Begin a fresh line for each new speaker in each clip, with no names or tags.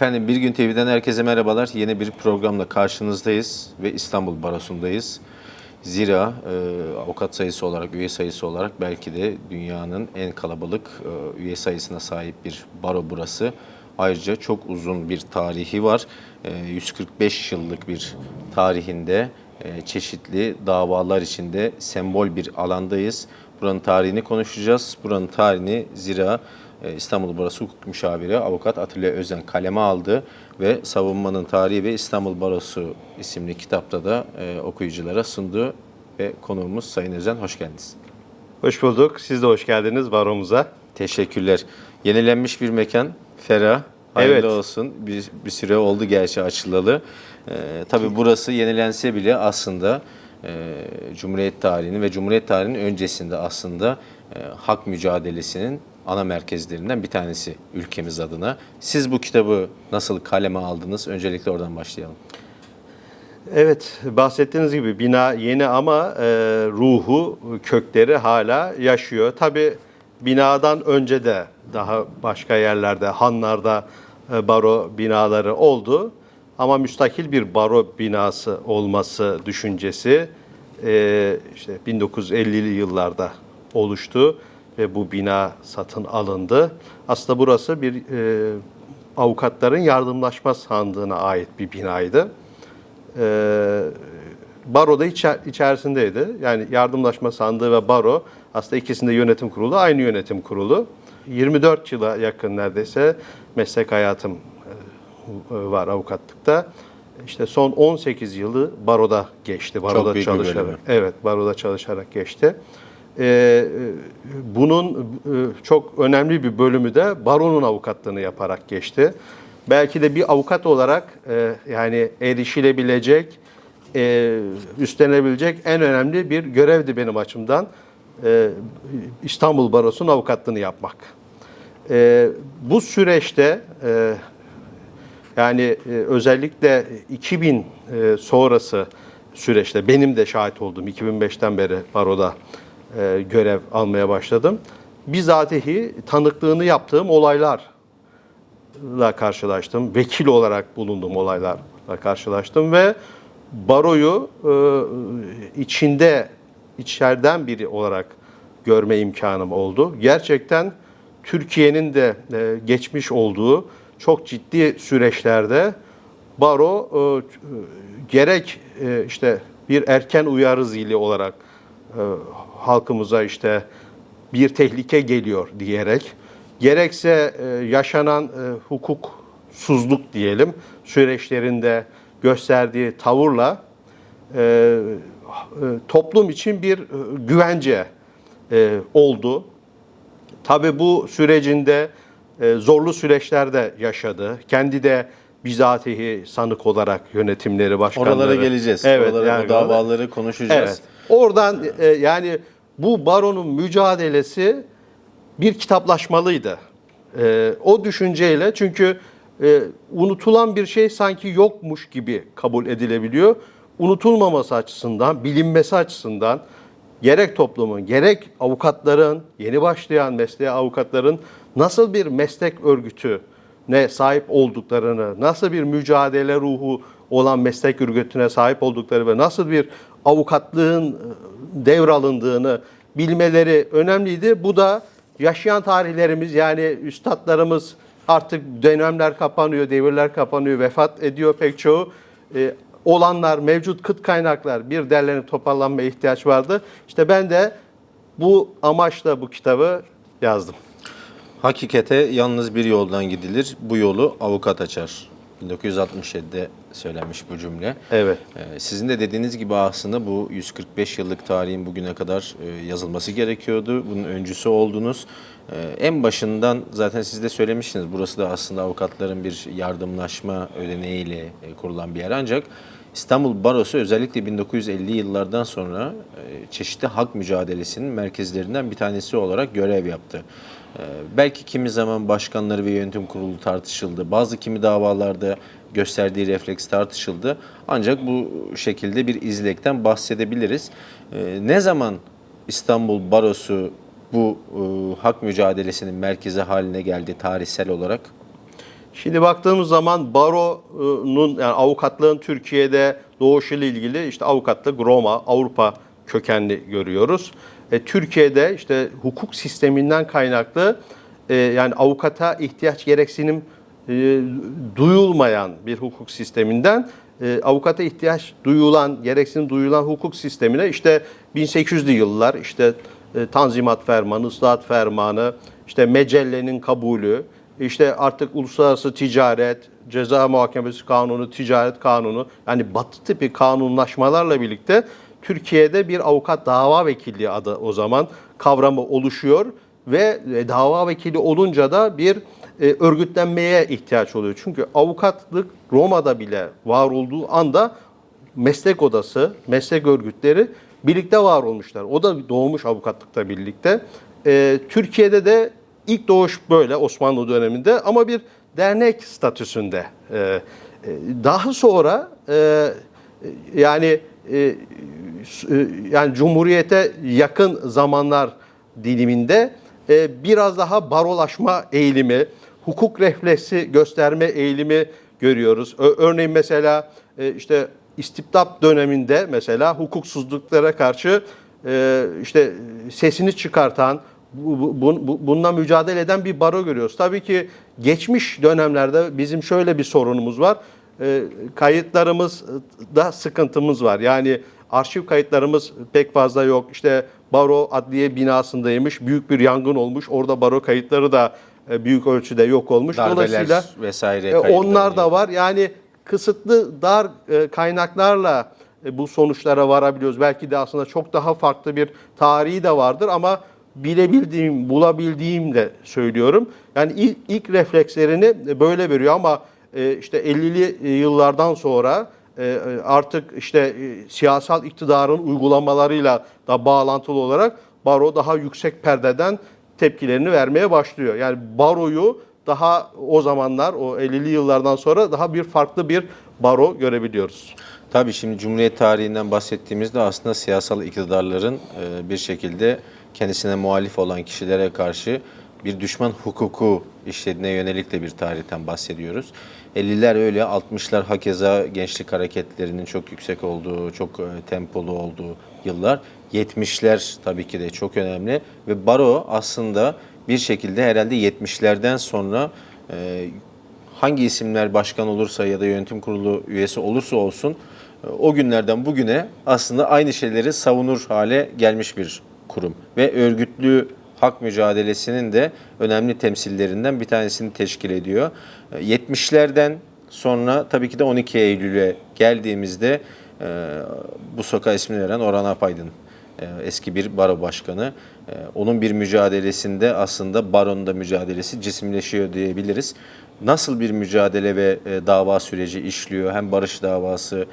Efendim Bir Gün TV'den herkese merhabalar. Yeni bir programla karşınızdayız ve İstanbul Barosu'ndayız. Zira e, avukat sayısı olarak, üye sayısı olarak belki de dünyanın en kalabalık e, üye sayısına sahip bir baro burası. Ayrıca çok uzun bir tarihi var. E, 145 yıllık bir tarihinde e, çeşitli davalar içinde sembol bir alandayız. Buranın tarihini konuşacağız. Buranın tarihini zira İstanbul Barosu Hukuk Müşaviri Avukat Atilla Özen kaleme aldı ve Savunmanın Tarihi ve İstanbul Barosu isimli kitapta da e, okuyuculara sundu ve konuğumuz Sayın Özen hoş geldiniz.
Hoş bulduk. Siz de hoş geldiniz baromuza.
Teşekkürler. Yenilenmiş bir mekan, ferah. Hayırlı
Evet.
olsun. Bir, bir süre oldu gerçi açılalı. Ee, tabii burası yenilense bile aslında e, Cumhuriyet tarihinin ve Cumhuriyet tarihinin öncesinde aslında e, hak mücadelesinin ana merkezlerinden bir tanesi ülkemiz adına. Siz bu kitabı nasıl kaleme aldınız? Öncelikle oradan başlayalım.
Evet, bahsettiğiniz gibi bina yeni ama e, ruhu, kökleri hala yaşıyor. Tabi binadan önce de daha başka yerlerde, hanlarda e, baro binaları oldu. Ama müstakil bir baro binası olması düşüncesi e, işte 1950'li yıllarda oluştu ve bu bina satın alındı. Aslında burası bir e, avukatların yardımlaşma sandığına ait bir binaydı. Ee, baro da içer- içerisindeydi. Yani yardımlaşma sandığı ve baro aslında ikisinde yönetim kurulu aynı yönetim kurulu. 24 yıla yakın neredeyse meslek hayatım e, var avukatlıkta. İşte son 18 yılı baroda geçti. Baroda
bölümü.
çalışarak. Evet, baroda çalışarak geçti. Ee, bunun e, çok önemli bir bölümü de baronun avukatlığını yaparak geçti. Belki de bir avukat olarak e, yani erişilebilecek, e, üstlenebilecek en önemli bir görevdi benim açımdan. İstanbul Barosu'nun avukatlığını yapmak. Bu süreçte yani özellikle 2000 e, sonrası süreçte benim de şahit olduğum 2005'ten beri baroda e, görev almaya başladım. Bizatihi tanıklığını yaptığım olaylarla karşılaştım. Vekil olarak bulunduğum olaylarla karşılaştım ve baroyu e, içinde içeriden biri olarak görme imkanım oldu. Gerçekten Türkiye'nin de e, geçmiş olduğu çok ciddi süreçlerde baro e, gerek e, işte bir erken uyarı zili olarak halkımıza işte bir tehlike geliyor diyerek gerekse e, yaşanan e, hukuksuzluk diyelim süreçlerinde gösterdiği tavırla e, e, toplum için bir e, güvence e, oldu. Tabii bu sürecinde e, zorlu süreçlerde yaşadı. Kendi de bizatihi sanık olarak yönetimleri, başkanları.
Oralara geleceğiz.
Evet,
Oralara,
yani
davaları konuşacağız.
Evet. Oradan e, yani bu baronun mücadelesi bir kitaplaşmalıydı. E, o düşünceyle çünkü e, unutulan bir şey sanki yokmuş gibi kabul edilebiliyor. Unutulmaması açısından, bilinmesi açısından gerek toplumun, gerek avukatların, yeni başlayan mesleğe avukatların nasıl bir meslek örgütü ne sahip olduklarını, nasıl bir mücadele ruhu olan meslek örgütüne sahip oldukları ve nasıl bir avukatlığın e, devralındığını bilmeleri önemliydi. Bu da yaşayan tarihlerimiz yani üstadlarımız artık dönemler kapanıyor, devirler kapanıyor, vefat ediyor pek çoğu. E, olanlar, mevcut kıt kaynaklar bir derlenip toparlanmaya ihtiyaç vardı. İşte ben de bu amaçla bu kitabı yazdım.
Hakikate yalnız bir yoldan gidilir. Bu yolu avukat açar. 1967'de söylenmiş bu cümle.
Evet.
Ee, Sizin de dediğiniz gibi aslında bu 145 yıllık tarihin bugüne kadar e, yazılması gerekiyordu. Bunun öncüsü oldunuz. Ee, En başından zaten siz de söylemiştiniz. Burası da aslında avukatların bir yardımlaşma ödeneğiyle e, kurulan bir yer. Ancak İstanbul Barosu özellikle 1950 yıllardan sonra e, çeşitli hak mücadelesinin merkezlerinden bir tanesi olarak görev yaptı. Ee, Belki kimi zaman başkanları ve yönetim kurulu tartışıldı. Bazı kimi davalarda gösterdiği refleks tartışıldı. Ancak bu şekilde bir izlekten bahsedebiliriz. Ee, Ne zaman İstanbul Barosu bu e, hak mücadelesinin merkezi haline geldi tarihsel olarak?
Şimdi baktığımız zaman baronun yani avukatlığın Türkiye'de doğuşuyla ilgili işte avukatlık Roma, Avrupa kökenli görüyoruz. E, Türkiye'de işte hukuk sisteminden kaynaklı e, yani avukata ihtiyaç gereksinim e, duyulmayan bir hukuk sisteminden e, avukata ihtiyaç duyulan, gereksinim duyulan hukuk sistemine işte 1800'lü yıllar işte e, Tanzimat Fermanı, Islahat Fermanı, işte Mecelle'nin kabulü, işte artık uluslararası ticaret, ceza muhakemesi kanunu, ticaret kanunu yani batı tipi kanunlaşmalarla birlikte Türkiye'de bir avukat dava vekilliği adı o zaman kavramı oluşuyor ve e, dava vekili olunca da bir e, örgütlenmeye ihtiyaç oluyor. Çünkü avukatlık Roma'da bile var olduğu anda meslek odası, meslek örgütleri birlikte var olmuşlar. O da doğmuş avukatlıkta birlikte. E, Türkiye'de de ilk doğuş böyle Osmanlı döneminde ama bir dernek statüsünde. E, e, daha sonra e, yani e, s- e, yani Cumhuriyete yakın zamanlar diliminde e, biraz daha barolaşma eğilimi, hukuk refleksi gösterme eğilimi görüyoruz. Örneğin mesela e, işte istibdat döneminde mesela hukuksuzluklara karşı e, işte sesini çıkartan, bu, bu- bu- bu- bununla mücadele eden bir baro görüyoruz. Tabii ki geçmiş dönemlerde bizim şöyle bir sorunumuz var. Kayıtlarımızda sıkıntımız var. Yani arşiv kayıtlarımız pek fazla yok. İşte baro adliye binasındaymış. Büyük bir yangın olmuş. Orada baro kayıtları da e, büyük ölçüde yok olmuş.
Darbeler vesaire
e, onlar da var. Yani kısıtlı dar e, kaynaklarla bu sonuçlara varabiliyoruz. Belki de aslında çok daha farklı bir tarihi de vardır ama bilebildiğim, bulabildiğimle söylüyorum. Yani ilk, ilk reflekslerini böyle veriyor ama işte 50'li yıllardan sonra artık işte e, siyasal iktidarın uygulamalarıyla da bağlantılı olarak baro daha yüksek perdeden tepkilerini vermeye başlıyor. Yani baroyu daha o zamanlar o 50'li yıllardan sonra daha bir farklı bir baro görebiliyoruz.
Tabii şimdi Cumhuriyet tarihinden bahsettiğimizde aslında siyasal iktidarların e, bir şekilde kendisine muhalif olan kişilere karşı bir düşman hukuku işlediğine yönelik de bir tarihten bahsediyoruz. 50'ler öyle, 60'lar hakeza gençlik hareketlerinin çok yüksek olduğu, çok e, tempolu olduğu yıllar. 70'ler tabii ki de çok önemli ve baro aslında bir şekilde herhalde 70'lerden sonra e, hangi isimler başkan olursa ya da yönetim kurulu üyesi olursa olsun e, o günlerden bugüne aslında aynı şeyleri savunur hale gelmiş bir kurum ve örgütlü hak mücadelesinin de önemli temsillerinden bir tanesini teşkil ediyor. E, 70'lerden sonra tabii ki de 12 Eylül'e geldiğimizde e, bu sokağa ismini veren Orhan Apaydın e, eski bir baro başkanı. E, Onun bir mücadelesinde aslında baronun da mücadelesi cisimleşiyor diyebiliriz. Nasıl bir mücadele ve e, dava süreci işliyor? Hem barış davası e,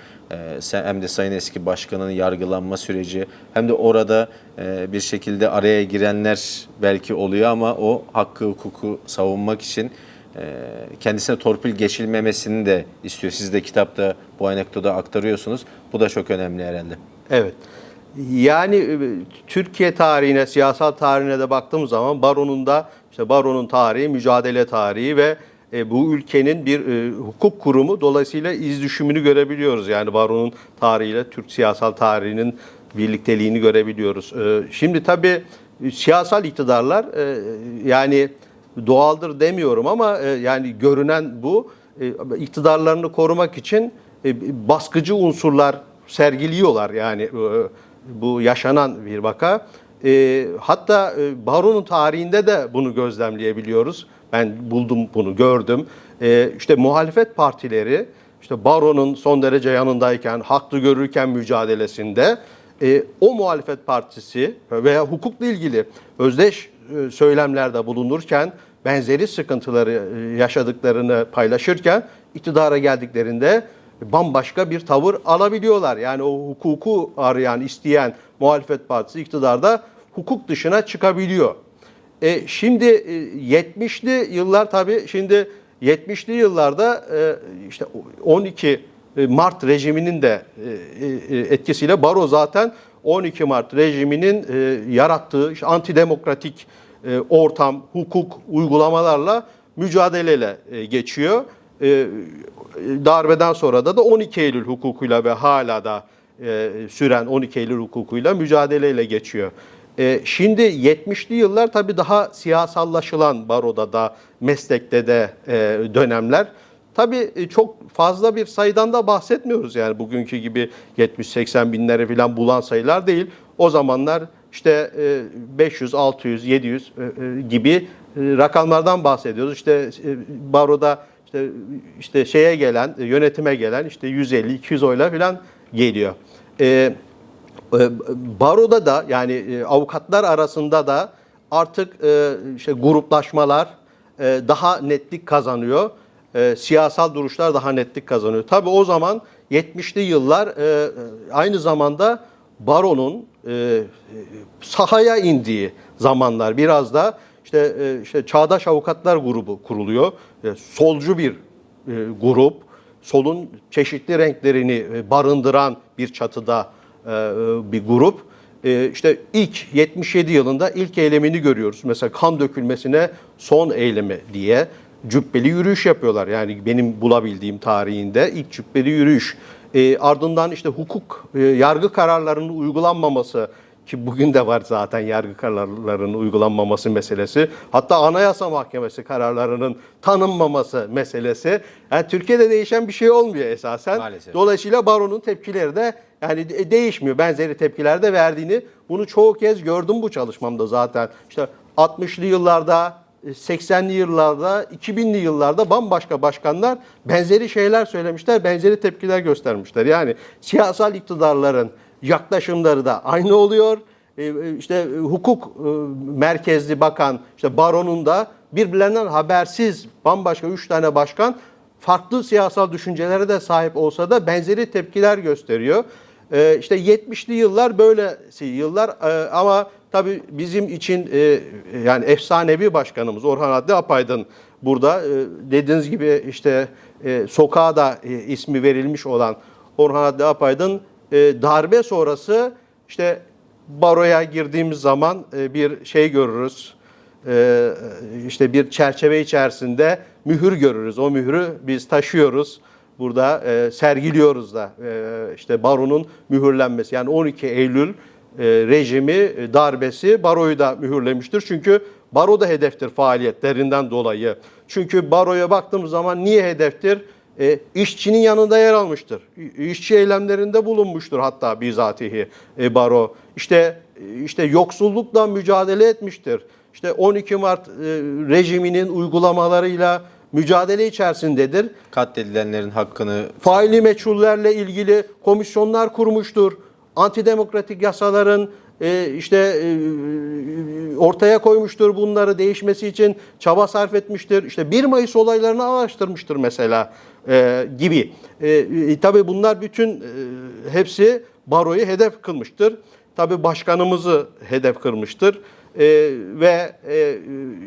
sen- hem de Sayın Eski Başkan'ın yargılanma süreci hem de orada e, bir şekilde araya girenler belki oluyor ama o hakkı hukuku savunmak için e, kendisine torpil geçilmemesini de istiyor. Siz de kitapta bu anekdotu aktarıyorsunuz. Bu da çok önemli herhalde.
Evet. Yani e, Türkiye tarihine, siyasal tarihine de baktığımız zaman baronun da işte baronun tarihi, mücadele tarihi ve e, bu ülkenin bir e, hukuk kurumu dolayısıyla iz düşümünü görebiliyoruz. Yani baronun tarihiyle Türk siyasal tarihinin birlikteliğini görebiliyoruz. E, şimdi tabii siyasal iktidarlar yani doğaldır demiyorum ama yani görünen bu iktidarlarını korumak için baskıcı unsurlar sergiliyorlar yani bu yaşanan bir vaka. Hatta e, baronun tarihinde de bunu gözlemleyebiliyoruz. Ben buldum bunu, gördüm. E, işte muhalefet partileri işte baronun son derece yanındayken, haklı görürken mücadelesinde e, o muhalefet partisi veya hukukla ilgili özdeş e, söylemlerde bulunurken benzeri sıkıntıları e, yaşadıklarını paylaşırken iktidara geldiklerinde bambaşka bir tavır alabiliyorlar. Yani o hukuku arayan, isteyen muhalefet partisi iktidarda hukuk dışına çıkabiliyor. E, şimdi e, 70'li yıllar tabii şimdi 70'li yıllarda e, işte 12 Mart rejiminin de e, e, etkisiyle baro zaten 12 Mart rejiminin e, yarattığı işte antidemokratik e, ortam, hukuk uygulamalarla mücadeleyle e, geçiyor. E, darbeden sonra da da 12 Eylül hukukuyla ve hala da e, süren 12 Eylül hukukuyla mücadeleyle geçiyor. E, şimdi 70'li yıllar tabii daha siyasallaşılan baroda da meslekte de e, dönemler. Tabii e, çok fazla bir sayıdan da bahsetmiyoruz yani bugünkü gibi 70-80 binleri falan bulan sayılar değil. O zamanlar işte e, 500, 600, 700 e, e, gibi e, rakamlardan bahsediyoruz. İşte e, baroda işte işte şeye gelen, yönetime gelen işte 150, 200 oyla falan geliyor. E, e, Baroda da yani e, avukatlar arasında da artık işte gruplaşmalar e, daha netlik kazanıyor. E, Siyasal duruşlar daha netlik kazanıyor. Tabii o zaman 70'li yıllar aynı zamanda baronun sahaya indiği zamanlar biraz da işte işte Çağdaş Avukatlar Grubu kuruluyor. Solcu bir grup, solun çeşitli renklerini barındıran bir çatıda bir grup. E, İşte ilk 77 yılında ilk eylemini görüyoruz. Mesela kan dökülmesine son eylemi diye cübbeli yürüyüş yapıyorlar. Yani benim bulabildiğim tarihinde ilk cübbeli yürüyüş. E, ardından işte hukuk, e, yargı kararlarının uygulanmaması ki bugün de var zaten yargı kararlarının uygulanmaması meselesi. Hatta Anayasa Mahkemesi kararlarının tanınmaması meselesi. Yani Türkiye'de değişen bir şey olmuyor esasen.
Maalesef.
Dolayısıyla baronun tepkileri de yani de- değişmiyor. Benzeri tepkiler de verdiğini bunu çoğu kez gördüm bu çalışmamda zaten. İşte 60'lı yıllarda, 80'li yıllarda, 2000'li yıllarda bambaşka başkanlar benzeri şeyler söylemişler, benzeri tepkiler göstermişler. Yani siyasal iktidarların yaklaşımları da aynı oluyor. E, işte e, hukuk e, merkezli bakan işte baronun da birbirlerinden habersiz bambaşka üç tane başkan farklı siyasal düşüncelere de sahip olsa da benzeri tepkiler gösteriyor. İşte 70'li yıllar böylesi yıllar ama tabii bizim için e, yani efsanevi başkanımız Orhan Adli Apaydın burada e, dediğiniz gibi işte e, sokağa da e, ismi verilmiş olan Orhan Adli Apaydın e, darbe sonrası işte baroya girdiğimiz zaman e, bir şey görürüz e, işte bir çerçeve içerisinde mühür görürüz. O mührü biz taşıyoruz. Burada e, sergiliyoruz da e, işte baronun mühürlenmesi. Yani 12 Eylül e, rejimi e, darbesi baroyu da mühürlemiştir. Çünkü baro da hedeftir faaliyetlerinden dolayı. Çünkü baroya baktığımız zaman niye hedeftir? E, işçinin yanında yer almıştır. İşçi eylemlerinde bulunmuştur hatta bizatihi e, baro. İşte işte yoksullukla mücadele etmiştir. İşte 12 Mart e, rejiminin uygulamalarıyla mücadele içerisindedir.
Katledilenlerin hakkını
Faili meçhullerle ilgili komisyonlar kurmuştur. Antidemokratik yasaların e, işte e, ortaya koymuştur bunları değişmesi için çaba sarf etmiştir. İşte 1 Mayıs olaylarını araştırmıştır mesela e, gibi. E, e, tabii bunlar bütün e, hepsi baroyu hedef kılmıştır. Tabii başkanımızı hedef kılmıştır. Ve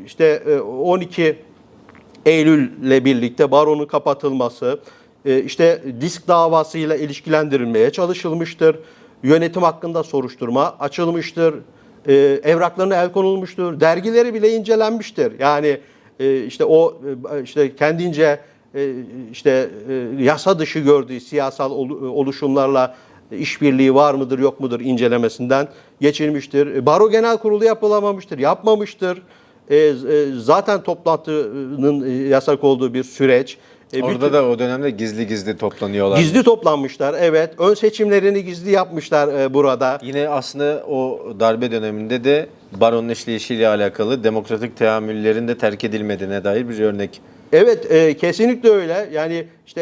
işte e, 12 Eylül'le birlikte baronun kapatılması, işte disk davasıyla ilişkilendirilmeye çalışılmıştır. Yönetim hakkında soruşturma açılmıştır. E, Evraklarına el konulmuştur. Dergileri bile incelenmiştir. Yani e, işte o e, işte kendince e, işte e, yasa dışı gördüğü siyasal olu- oluşumlarla işbirliği var mıdır yok mudur incelemesinden geçilmiştir. E, Baro Genel Kurulu yapılamamıştır, yapmamıştır. E, e, zaten toplantının e, yasak olduğu bir süreç. E,
orada
bütün-
da o dönemde gizli gizli toplanıyorlar.
gizli toplanmışlar. Evet, ön seçimlerini gizli yapmışlar e, burada.
Yine aslında o darbe döneminde de baronun işleyişiyle alakalı demokratik teamüllerin de terk edilmediğine dair bir örnek.
Evet, e, kesinlikle öyle. Yani işte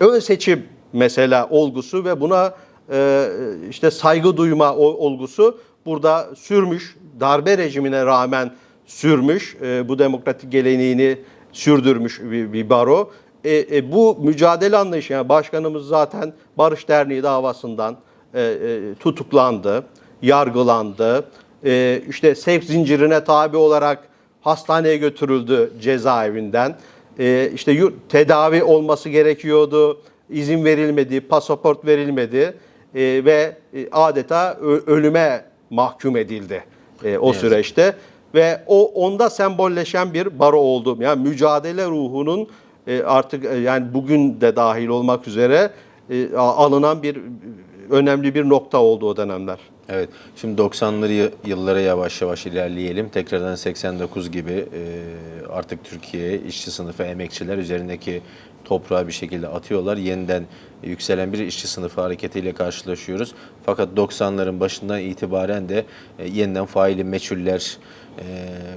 e, ön seçim mesela olgusu ve buna e, işte saygı duyma olgusu burada sürmüş. Darbe rejimine rağmen sürmüş. E, bu demokratik geleneğini sürdürmüş bir, bir baro. E, e, bu mücadele anlayışı yani başkanımız zaten Barış Derneği davasından e, e, tutuklandı, yargılandı. E, işte sevk zincirine tabi olarak hastaneye götürüldü cezaevinden. Ee, işte tedavi olması gerekiyordu. izin verilmedi, pasaport verilmedi Ee, ve e, adeta ölüme mahkum edildi e, o
yazık.
süreçte. Ve o onda sembolleşen bir baro oldu. Yani mücadele ruhunun e, artık e, yani bugün de dahil olmak üzere e, alınan bir önemli bir nokta oldu o dönemler.
Evet. Şimdi 90'lı y- yıllara yavaş yavaş ilerleyelim. Tekrardan 89 gibi e, artık Türkiye işçi sınıfı, emekçiler üzerindeki toprağı bir şekilde atıyorlar. Yeniden yükselen bir işçi sınıfı hareketiyle karşılaşıyoruz. Fakat 90'ların başından itibaren de e, yeniden faili meçhuller,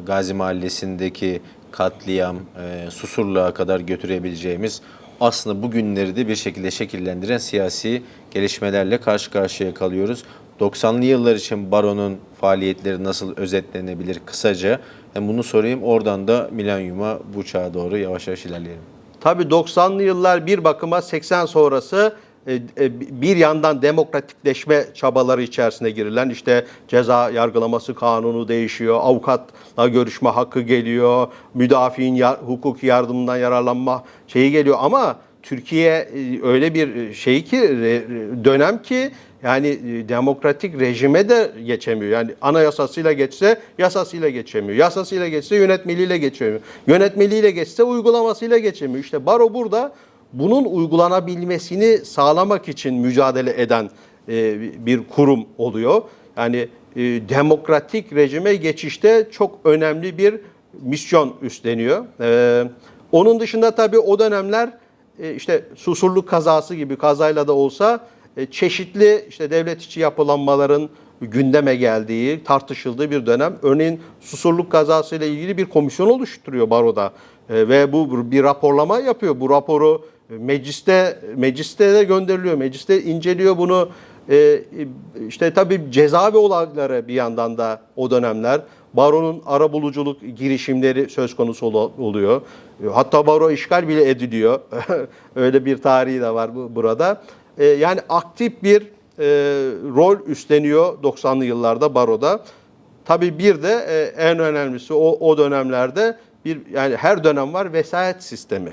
Gazi Mahallesi'ndeki katliam, e, susurluğa kadar götürebileceğimiz aslında bugünleri de bir şekilde şekillendiren siyasi gelişmelerle karşı karşıya kalıyoruz. 90'lı yıllar için baronun faaliyetleri nasıl özetlenebilir kısaca? Hem bunu sorayım oradan da milenyuma bu çağa doğru yavaş yavaş ilerleyelim.
Tabii 90'lı yıllar bir bakıma 80 sonrası e, e, bir yandan demokratikleşme çabaları içerisine girilen işte ceza yargılaması kanunu değişiyor, avukatla görüşme hakkı geliyor, müdafiin ya- hukuki yardımından yararlanma şeyi geliyor ama Türkiye e, öyle bir şey ki dönem ki yani e, demokratik rejime de geçemiyor. Yani anayasasıyla geçse yasasıyla geçemiyor. Yasasıyla geçse yönetmeliğiyle geçemiyor. Yönetmeliğiyle geçse uygulamasıyla geçemiyor. İşte baro burada bunun uygulanabilmesini sağlamak için mücadele eden e, bir kurum oluyor. Yani e, demokratik rejime geçişte çok önemli bir misyon üstleniyor. E, onun dışında tabii o dönemler işte susurluk kazası gibi kazayla da olsa çeşitli işte devlet içi yapılanmaların gündeme geldiği, tartışıldığı bir dönem. Örneğin susurluk kazası ile ilgili bir komisyon oluşturuyor baroda ve bu bir raporlama yapıyor. Bu raporu mecliste mecliste de gönderiliyor. Mecliste inceliyor bunu. E, işte tabii cezaevi olayları bir yandan da o dönemler baronun arabuluculuk girişimleri söz konusu ol- oluyor. E, Hatta baro işgal bile ediliyor. Öyle bir tarihi de var bu, burada. E, yani aktif bir e, rol üstleniyor 90'lı yıllarda baroda. Tabii bir de e, en önemlisi o, o dönemlerde bir yani her dönem var vesayet sistemi.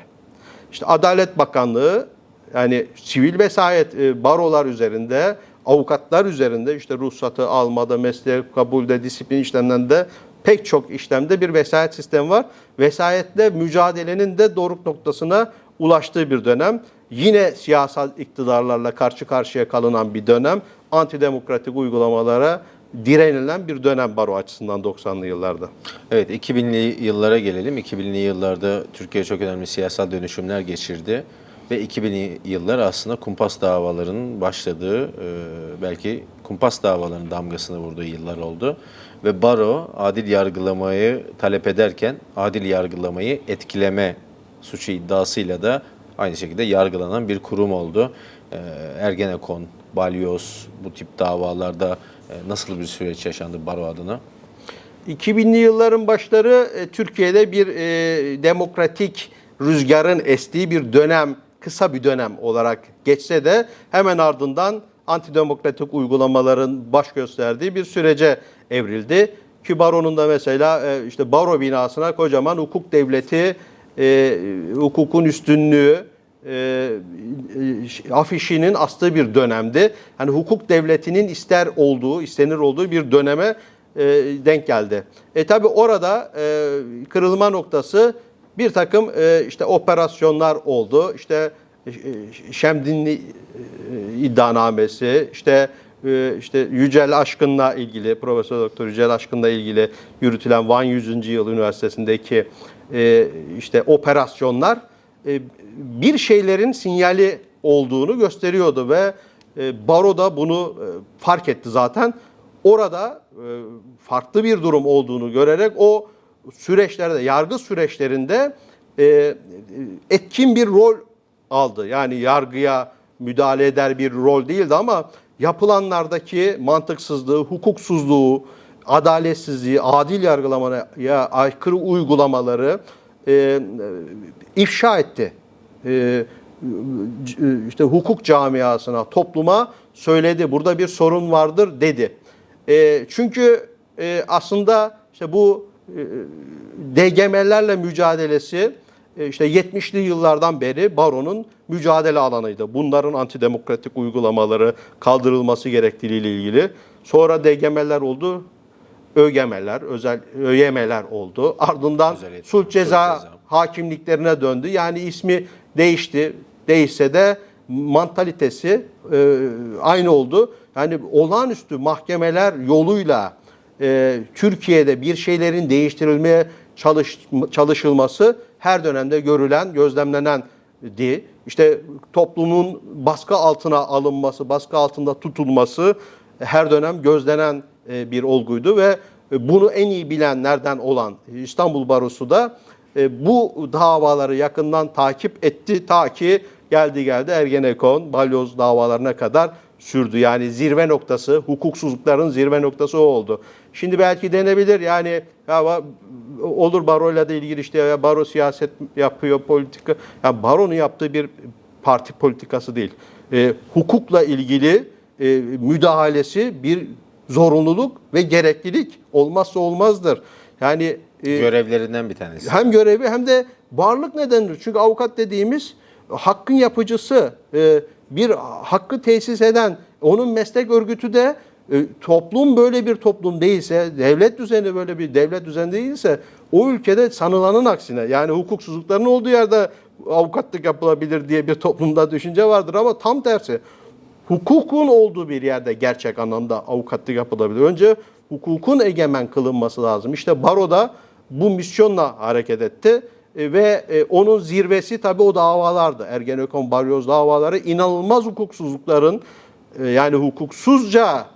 İşte Adalet Bakanlığı yani sivil vesayet e, barolar üzerinde, avukatlar üzerinde işte ruhsatı almada, mesleğe kabulde, disiplin işlemlerinde pek çok işlemde bir vesayet sistemi var. Vesayetle mücadelenin de doruk noktasına ulaştığı bir dönem. Yine siyasal iktidarlarla karşı karşıya kalınan bir dönem. Antidemokratik uygulamalara direnilen bir dönem baro açısından 90'lı yıllarda.
Evet 2000'li yıllara gelelim. 2000'li yıllarda Türkiye çok önemli siyasal dönüşümler geçirdi. Ve 2000'li yıllar aslında kumpas davalarının başladığı, e, belki kumpas davalarının damgasını vurduğu yıllar oldu. Ve baro adil yargılamayı talep ederken adil yargılamayı etkileme suçu iddiasıyla da aynı şekilde yargılanan bir kurum oldu. E, Ergenekon, Balyoz bu tip davalarda nasıl bir süreç yaşandı baro adına?
2000'li yılların başları e, Türkiye'de bir e, demokratik rüzgarın estiği bir dönem, kısa bir dönem olarak geçse de hemen ardından antidemokratik uygulamaların baş gösterdiği bir sürece evrildi. Ki baronun da mesela e, işte baro binasına kocaman hukuk devleti, e, hukukun üstünlüğü, e, e, afişinin astığı bir dönemdi. Hani hukuk devletinin ister olduğu, istenir olduğu bir döneme e, denk geldi. E tabi orada e, kırılma noktası bir takım işte operasyonlar oldu. İşte e, Şemdinli iddianamesi, işte işte Yücel Aşkın'la ilgili, Profesör Doktor Yücel Aşkın'la ilgili yürütülen Van 100. Yıl Üniversitesi'ndeki işte operasyonlar bir şeylerin sinyali olduğunu gösteriyordu ve e, Baro da bunu e, fark etti zaten. Orada e, farklı bir durum olduğunu görerek o süreçlerde, yargı süreçlerinde e, e, etkin bir rol aldı. Yani yargıya müdahale eder bir rol değildi ama yapılanlardaki mantıksızlığı, hukuksuzluğu, adaletsizliği, adil yargılamaya aykırı uygulamaları e, ifşa etti. E, işte hukuk camiasına, topluma söyledi. Burada bir sorun vardır dedi. E, çünkü e, aslında işte bu e, DGM'lerle mücadelesi e, işte 70'li yıllardan beri baronun mücadele alanıydı. Bunların antidemokratik uygulamaları kaldırılması gerektiğiyle ilgili. Sonra DGM'ler oldu. ÖGM'ler, özel ÖYM'ler oldu. Ardından
Özel
sulh ceza,
ceza.
hakimliklerine döndü. Yani ismi değişti. Değişse de mantalitesi e, aynı oldu. Yani olağanüstü mahkemeler yoluyla e, Türkiye'de bir şeylerin değiştirilmeye çalış, çalışılması her dönemde görülen, gözlemlenen di. İşte toplumun baskı altına alınması, baskı altında tutulması her dönem gözlenen bir olguydu ve e, bunu en iyi bilenlerden olan İstanbul Barosu da e, bu davaları yakından takip etti ta ki geldi geldi Ergenekon, Balyoz davalarına kadar sürdü. Yani zirve noktası, hukuksuzlukların zirve noktası o oldu. Şimdi belki denebilir yani ya olur baroyla da ilgili işte ya baro siyaset yapıyor, politika. Ya baronun yaptığı bir parti politikası değil. E, hukukla ilgili e, müdahalesi bir zorunluluk ve gereklilik olmazsa olmazdır. Yani e,
Görevlerinden bir tanesi.
hem görevi hem de varlık nedenidir. Çünkü avukat dediğimiz hakkın yapıcısı, e, bir hakkı tesis eden, onun meslek örgütü de e, toplum böyle bir toplum değilse, devlet düzeni böyle bir devlet düzeni değilse o ülkede sanılanın aksine yani hukuksuzlukların olduğu yerde avukatlık yapılabilir diye bir toplumda düşünce vardır ama tam tersi hukukun olduğu bir yerde gerçek anlamda avukatlık yapılabilir. Önce hukukun egemen kılınması lazım. İşte baroda bu misyonla hareket etti E, ve e, onun zirvesi tabii o davalardı. Ergenekon, Balyoz davaları inanılmaz hukuksuzlukların e, yani hukuksuzca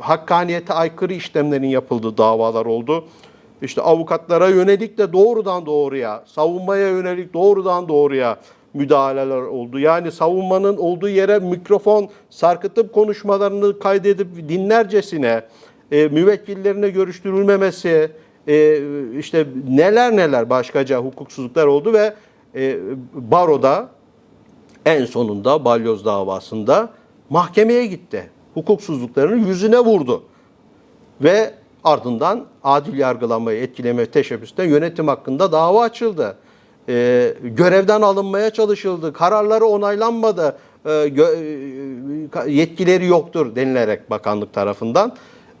hakkaniyete aykırı işlemlerin yapıldığı davalar oldu. İşte avukatlara yönelik de doğrudan doğruya, savunmaya yönelik doğrudan doğruya müdahaleler oldu. Yani savunmanın olduğu yere mikrofon sarkıtıp konuşmalarını kaydedip dinlercesine e, müvekkillerine görüştürülmemesi, e, işte neler neler başkaca hukuksuzluklar oldu ve e, baroda en sonunda balyoz davasında mahkemeye gitti. Hukuksuzluklarının yüzüne vurdu. Ve ardından adil yargılamayı etkileme teşebbüsünden yönetim hakkında dava açıldı. Ee, görevden alınmaya çalışıldı. Kararları onaylanmadı. Ee, gö- e, yetkileri yoktur denilerek bakanlık tarafından.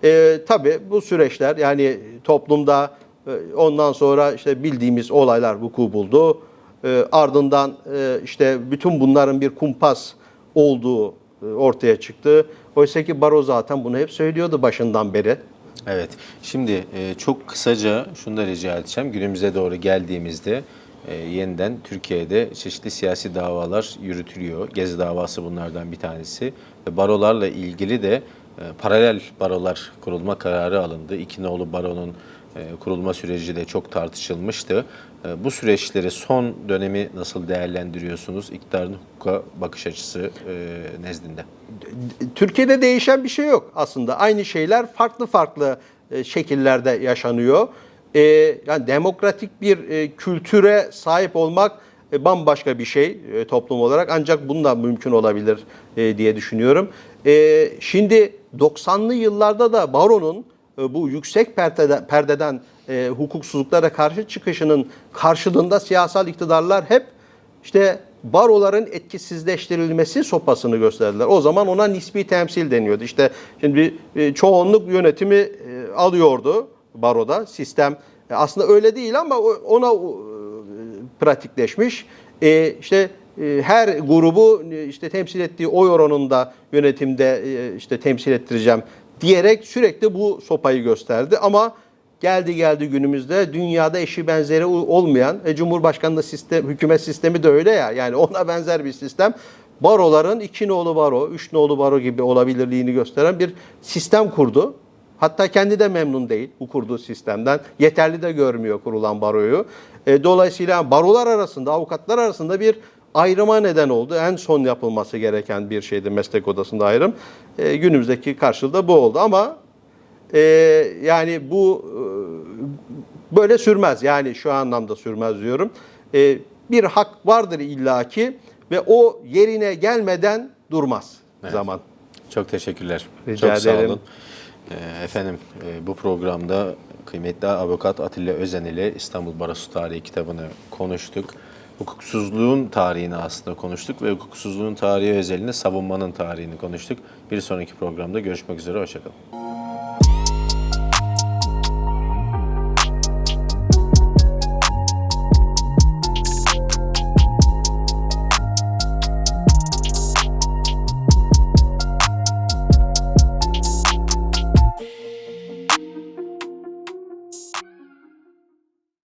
Ee, tabii bu süreçler yani toplumda e, ondan sonra işte bildiğimiz olaylar vuku buldu. Ee, ardından e, işte bütün bunların bir kumpas olduğu e, ortaya çıktı. Oysa ki Baro zaten bunu hep söylüyordu başından beri.
Evet. Şimdi e, çok kısaca şunu da rica edeceğim. Günümüze doğru geldiğimizde e, yeniden Türkiye'de çeşitli siyasi davalar yürütülüyor. Gezi davası bunlardan bir tanesi. Ve barolarla ilgili de e, paralel barolar kurulma kararı alındı. İki nolu baronun e, kurulma süreci de çok tartışılmıştı. E, bu süreçleri son dönemi nasıl değerlendiriyorsunuz? İktidarın hukuka bakış açısı e, nezdinde.
Türkiye'de değişen bir şey yok aslında. Aynı şeyler farklı farklı şekillerde yaşanıyor. E, yani demokratik bir e, kültüre sahip olmak e, bambaşka bir şey e, toplum olarak ancak bununla mümkün olabilir e, diye düşünüyorum. E, şimdi 90'lı yıllarda da baronun e, bu yüksek perdeden, perdeden e, hukuksuzluklara karşı çıkışının karşılığında siyasal iktidarlar hep işte baroların etkisizleştirilmesi sopasını gösterdiler. O zaman ona nispi temsil deniyordu. İşte şimdi bir e, çoğunluk yönetimi e, alıyordu baroda. Sistem e, aslında öyle değil ama ona e, pratikleşmiş. E, işte e, her grubu işte temsil ettiği oy oranında yönetimde işte temsil ettireceğim diyerek sürekli bu sopayı gösterdi ama Geldi geldi günümüzde dünyada eşi benzeri olmayan e, Cumhurbaşkanlığı sistem, hükümet sistemi de öyle ya. Yani ona benzer bir sistem. Baroların iki nolu baro, üç nolu baro gibi olabilirliğini gösteren bir sistem kurdu. Hatta kendi de memnun değil bu kurduğu sistemden. Yeterli de görmüyor kurulan baroyu. E, dolayısıyla barolar arasında, avukatlar arasında bir ayrıma neden oldu. En son yapılması gereken bir şeydi meslek odasında ayrım. E, günümüzdeki karşılığı da bu oldu ama ee, yani bu e, böyle sürmez. Yani şu anlamda sürmez diyorum. Bir hak vardır illaki ve o yerine gelmeden durmaz
Evet.
zaman.
Çok teşekkürler.
Rica
Çok sağ
ederim.
olun. Ee, Efendim e, bu programda kıymetli avukat Atilla Özen ile İstanbul Barosu Tarihi kitabını konuştuk. Hukuksuzluğun tarihini aslında konuştuk ve hukuksuzluğun tarihi özelinde savunmanın tarihini konuştuk. Bir sonraki programda görüşmek üzere, hoşçakalın.